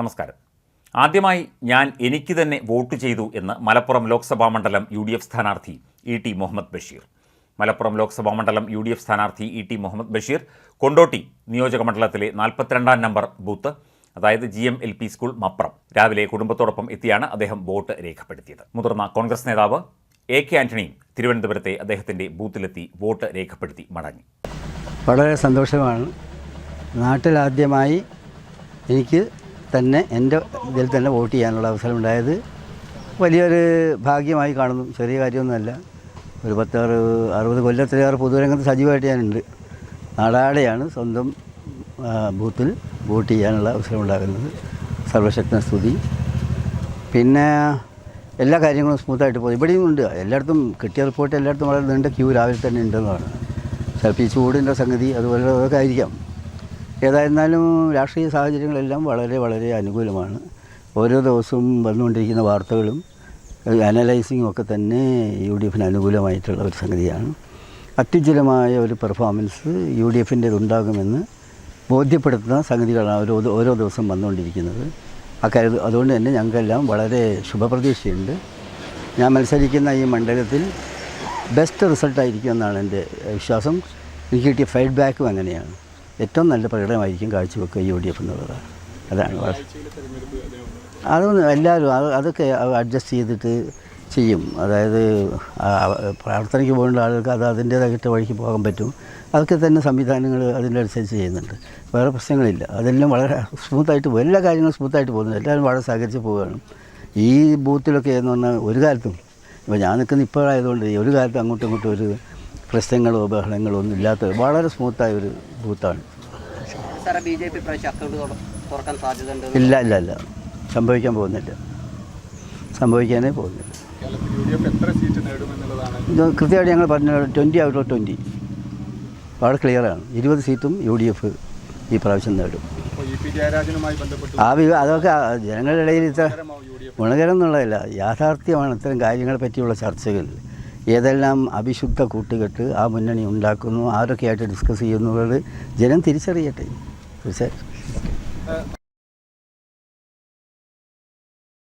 നമസ്കാരം. ആദ്യമായി ഞാൻ എനിക്ക് തന്നെ വോട്ട് ചെയ്തു എന്ന് മലപ്പുറം ലോക്സഭാ മണ്ഡലം യു ഡി എഫ് സ്ഥാനാർത്ഥി ഇ ടി മുഹമ്മദ് ബഷീർ. മലപ്പുറം ലോക്സഭാ മണ്ഡലം യു ഡി എഫ് സ്ഥാനാർത്ഥി ഇ ടി മുഹമ്മദ് ബഷീർ കൊണ്ടോട്ടി നിയോജക മണ്ഡലത്തിലെ നാൽപ്പത്തിരണ്ടാം നമ്പർ ബൂത്ത് അതായത് G M L P school Mapram. രാവിലെ കുടുംബത്തോടൊപ്പം എത്തിയാണ് അദ്ദേഹം വോട്ട് രേഖപ്പെടുത്തിയത്. മുതിർന്ന കോൺഗ്രസ് നേതാവ് എ കെ ആന്റണിയും തിരുവനന്തപുരത്തെ അദ്ദേഹത്തിന്റെ ബൂത്തിലെത്തി വോട്ട് രേഖപ്പെടുത്തി മടങ്ങി. വളരെ സന്തോഷമാണ്. നാട്ടിലാദ്യമായി എനിക്ക് തന്നെ എന്റെ ഇതിൽ തന്നെ വോട്ട് ചെയ്യാനുള്ള അവസരം ഉണ്ടായത് വലിയൊരു ഭാഗ്യമായി കാണുന്നു. ചെറിയ കാര്യമൊന്നുമല്ല. ഒരു പത്താറ് അറുപത് കൊല്ലത്തിലേറെ പൊതുരംഗത്ത് സജീവമായിട്ട് ഞാനുണ്ട്. നാടാടെയാണ് സ്വന്തം ബൂത്തിൽ വോട്ട് ചെയ്യാനുള്ള അവസരം ഉണ്ടാകുന്നത്. സർവശക്തന സ്തുതി. പിന്നെ എല്ലാ കാര്യങ്ങളും സ്മൂത്തായിട്ട് പോകും ഇവിടെയും ഉണ്ട്. എല്ലായിടത്തും കിട്ടിയ റിപ്പോർട്ട് എല്ലായിടത്തും വളരെ നീണ്ട ക്യൂ രാവിലെ തന്നെ ഉണ്ടെന്നാണ്. ചിലപ്പോൾ ഈ ചൂടിന്റെ സംഗതി അതുപോലെ അതൊക്കെ ആയിരിക്കാം. ഏതായിരുന്നാലും രാഷ്ട്രീയ സാഹചര്യങ്ങളെല്ലാം വളരെ വളരെ അനുകൂലമാണ്. ഓരോ ദിവസവും വന്നുകൊണ്ടിരിക്കുന്ന വാർത്തകളും അനലൈസിങ്ങും ഒക്കെ തന്നെ യു ഡി എഫിന് അനുകൂലമായിട്ടുള്ള ഒരു സംഗതിയാണ്. അത്യുജ്വലമായ ഒരു പെർഫോമൻസ് യു ഡി എഫിന്റെ ഉണ്ടാകുമെന്ന് ബോധ്യപ്പെടുത്തുന്ന സംഗതികളാണ് ഓരോ ഓരോ ദിവസം വന്നുകൊണ്ടിരിക്കുന്നത്. അക്കാര്യം അതുകൊണ്ട് തന്നെ ഞങ്ങൾക്കെല്ലാം വളരെ ശുഭപ്രതീക്ഷയുണ്ട്. ഞാൻ മത്സരിക്കുന്ന ഈ മണ്ഡലത്തിൽ ബെസ്റ്റ് റിസൾട്ടായിരിക്കും എന്നാണ് എന്റെ വിശ്വാസം. എനിക്ക് കിട്ടിയ ഫീഡ്ബാക്കും അങ്ങനെയാണ്. ഏറ്റവും നല്ല പ്രകടനമായിരിക്കും കാഴ്ചവെക്കുക യു ഡി എഫ് എന്നുള്ളത്. അതാണ് അതൊന്നും എല്ലാവരും അത് അതൊക്കെ അഡ്ജസ്റ്റ് ചെയ്തിട്ട് ചെയ്യും. അതായത് പ്രാർത്ഥനയ്ക്ക് പോകേണ്ട ആളുകൾക്ക് അത് അതിന്റേതായിട്ട് വഴിക്ക് പോകാൻ പറ്റും. അതൊക്കെ തന്നെ സംവിധാനങ്ങൾ അതിനനുസരിച്ച് ചെയ്യുന്നുണ്ട്. വേറെ പ്രശ്നങ്ങളില്ല. അതെല്ലാം വളരെ സ്മൂത്തായിട്ട് പോകും. എല്ലാ കാര്യങ്ങളും സ്മൂത്തായിട്ട് പോകുന്നു. എല്ലാവരും വളരെ സഹകരിച്ച് പോവുകയാണ്. ഈ ബൂത്തിലൊക്കെ എന്ന് പറഞ്ഞാൽ ഒരു കാലത്തും ഇപ്പോൾ ഞാൻ നിൽക്കുന്ന ഇപ്പോഴായതുകൊണ്ട് ഒരു കാലത്തും അങ്ങോട്ടും ഇങ്ങോട്ടും ഒരു പ്രശ്നങ്ങളോ ബഹളങ്ങളോ ഒന്നും ഇല്ലാത്ത വളരെ സ്മൂത്തായ ഒരു ബൂത്താണ്. ബി ജെ പി തുറക്കാൻ സാധ്യതയുണ്ട് ഇല്ല ഇല്ല ഇല്ല. സംഭവിക്കാൻ പോകുന്നില്ല. സംഭവിക്കാനേ പോകുന്നില്ല. ഇത് കൃത്യമായിട്ട് ഞങ്ങൾ പറഞ്ഞ ട്വന്റി ഔട്ട് ഓഫ് ട്വന്റി വളരെ ക്ലിയറാണ് ഇരുപത് സീറ്റും യു ഡി എഫ് ഈ പ്രാവശ്യം നേടും. ആ അതൊക്കെ ജനങ്ങളുടെ ഇടയിൽ ഇത്ര ഗുണകരം എന്നുള്ളതല്ല യാഥാർത്ഥ്യമാണ് ഇത്തരം കാര്യങ്ങളെ പറ്റിയുള്ള ചർച്ചകൾ. ഏതെല്ലാം അവിശുദ്ധ കൂട്ടുകെട്ട് ആ മുന്നണി ഉണ്ടാക്കുന്നു ആരൊക്കെയായിട്ട് ഡിസ്കസ് ചെയ്യുന്നുള്ളത് ജനം തിരിച്ചറിയട്ടെ. തീർച്ചയായിട്ടും